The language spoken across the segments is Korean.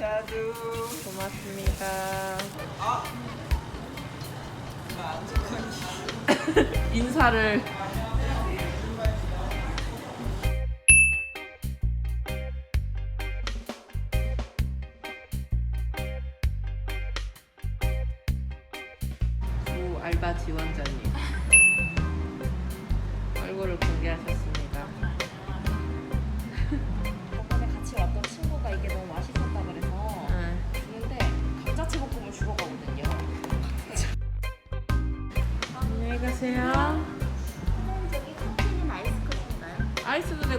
자두 고맙습니다. 아, 인사를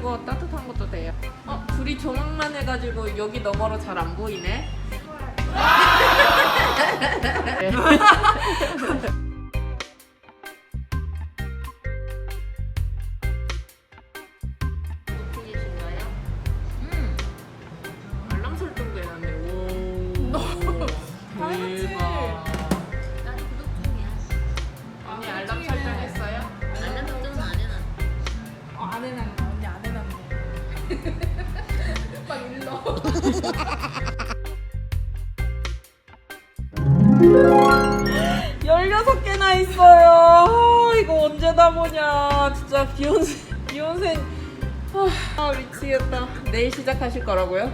되고 따뜻한 것도 돼요. 어, 둘이 조망만 해가지고 여기 너머로 잘 안 보이네. 오 열여섯 개나 있어요. 아, 이거 언제 다 보냐. 진짜 비욘세, 비욘세. 아, 미치겠다. 내일 시작하실 거라고요?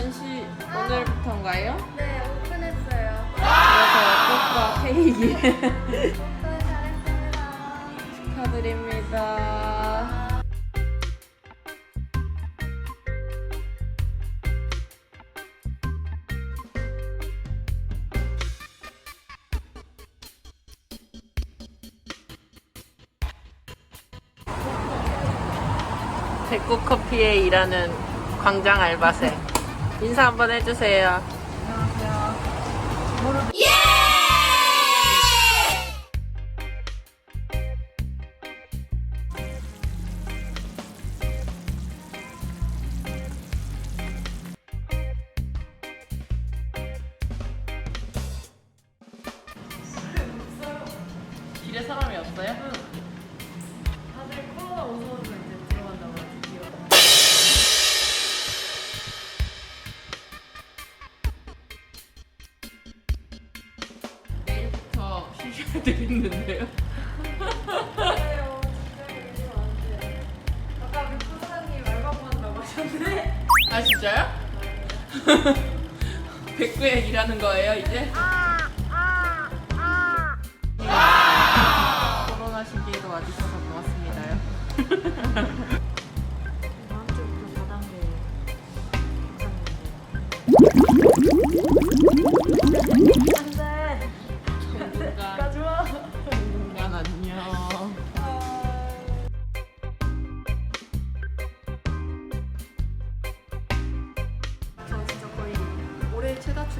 2010 오늘부터인가요? 네, 오픈했어요. 네, 그래서 꽃과 케이크 너무 잘했습니다. 축하드립니다. 백국 커피에 일하는 광장 알바생. 인사 한번 해주세요. 길에 사람이 없어요? 다들 코로나 무서워서 되겠는데요? 아 진짜요? 백구에 일하는 거예요 이제? 코로나 시기에도 와주셔서 고맙습니다요. 다음 주부터 4단계 안돼.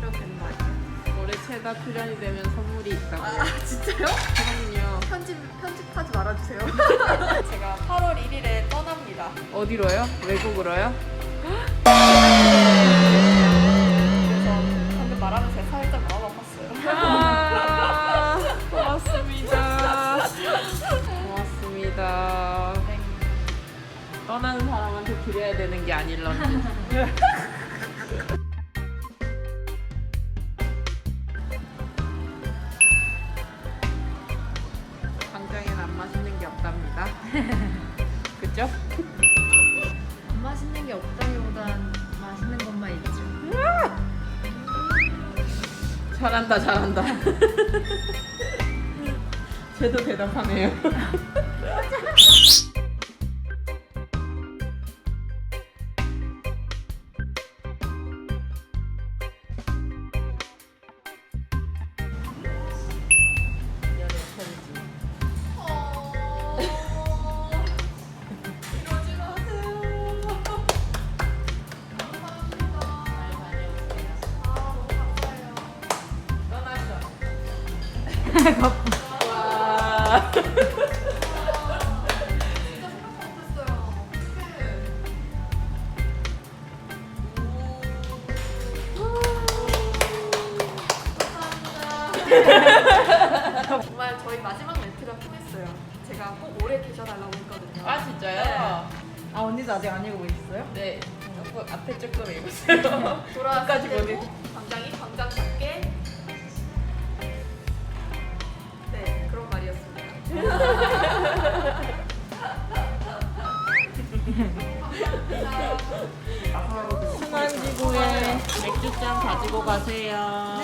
출연되는 거 아니에요? 올해 최다 출연이 되면 선물이 있다고. 아 진짜요? 그럼요. 편집 편집하지 말아주세요. 제가 8월 1일에 떠납니다. 어디로요? 외국으로요? 그래서 방금 말하면서 제가 살짝 마음 아팠어요. 아, 고맙습니다. 고맙습니다. 떠나는 사람한테 드려야 되는 게 아닐런지. 그죠? 안 맛있는 게 없다기보단 맛있는 것만 있죠. 잘한다, 잘한다. 쟤도 대답하네요. 와. 정말 저희 마지막 멘트가 통했어요. 제가 꼭 오래 계셔달라고 했거든요. 아 진짜요? 아 언니도 아직 안 읽고 있어요? 네. 조금 앞에 조금 읽었어요. 돌아왔을 끝까지 때도 보 순환지구에 맥주잔 가지고 가세요.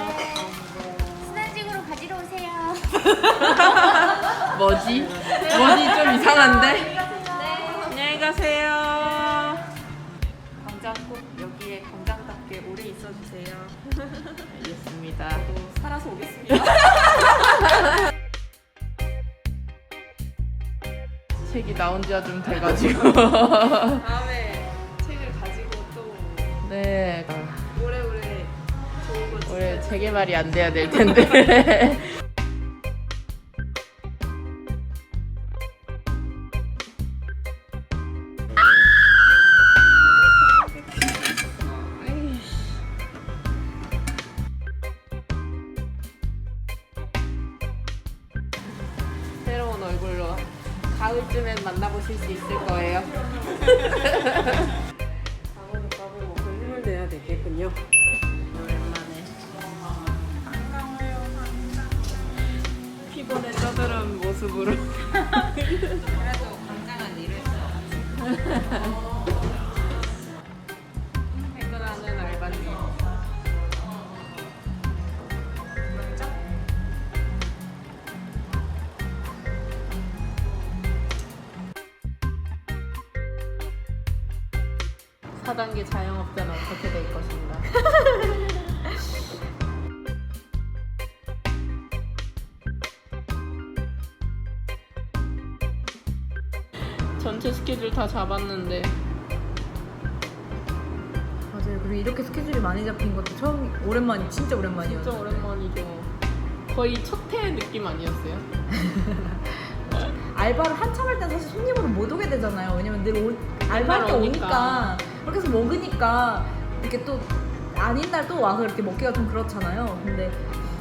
순환직으로 가지러 오세요. 뭐지? 뭐지 좀 이상한데? 안녕히 가세요. 광장 꼭 여기에 광장답게 오래 있어주세요. 알겠습니다. 또 살아서 오겠습니다. 책이 나온 지가 좀 돼가지고. 다음에 책을 가지고 또 네. 오래오래 좋은 거 올해 재개발이 안 돼야 될 텐데. 가을쯤엔 만나보실 수 있을 거예요. 까고 먹고 힘을 내야 되겠군요. 오랜만에. 피곤에 쩌들은 모습으로. 그래도 광장은 일을 퇴 4단계 자영업자는 어떻게 될 것인가. 전체 스케줄 다 잡았는데 맞아요. 그리고 이렇게 스케줄이 많이 잡힌 것도 처음 오랜만이 진짜 오랜만이에요. 진짜 오랜만이죠. 거의 첫회 느낌 아니었어요? 알바를 한참 할 땐 사실 손님으로 못 오게 되잖아요. 왜냐면 늘 알바할 때 오니까. 오니까. 그렇게 해서 먹으니까 이렇게 또 아닌 날 또 와서 이렇게 먹기가 좀 그렇잖아요. 근데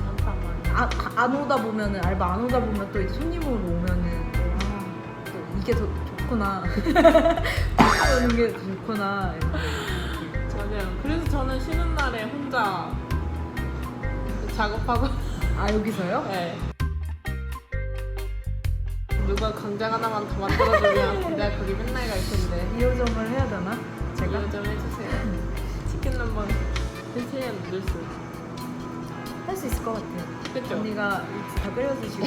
한참만. 아, 안 오다 보면은 알바 안 오다 보면 또 이제 손님으로 오면은 아, 또 이게 더 좋구나. 오는 게 좋구나. 맞아요. 그래서 저는 쉬는 날에 혼자 작업하고. 아 여기서요? 네. 누가 강장 하나만 더 만들어주면 내가 거기 맨날 갈 텐데. 2호점을 해야 되나? 제가? 이거 좀 해주세요. 치킨 한번 해주면 누들 수. 할수 있을 것 같아요. 그쵸? 언니가 다 끓여주시고.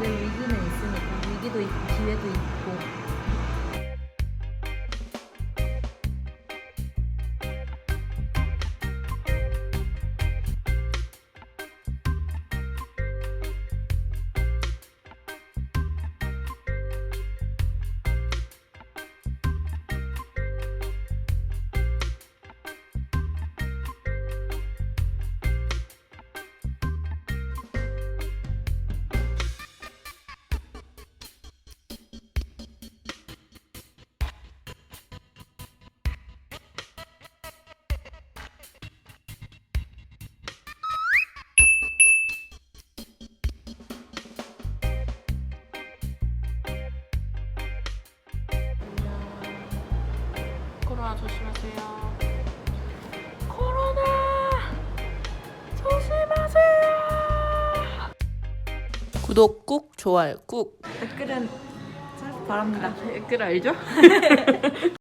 늘 위기는 있으니까 위기도 있고 기회도 있고 코로나 조심하세요. 코로나 조심하세요. 구독 꾹 좋아요 꾹. 댓글은 바랍니다. 댓글 알죠?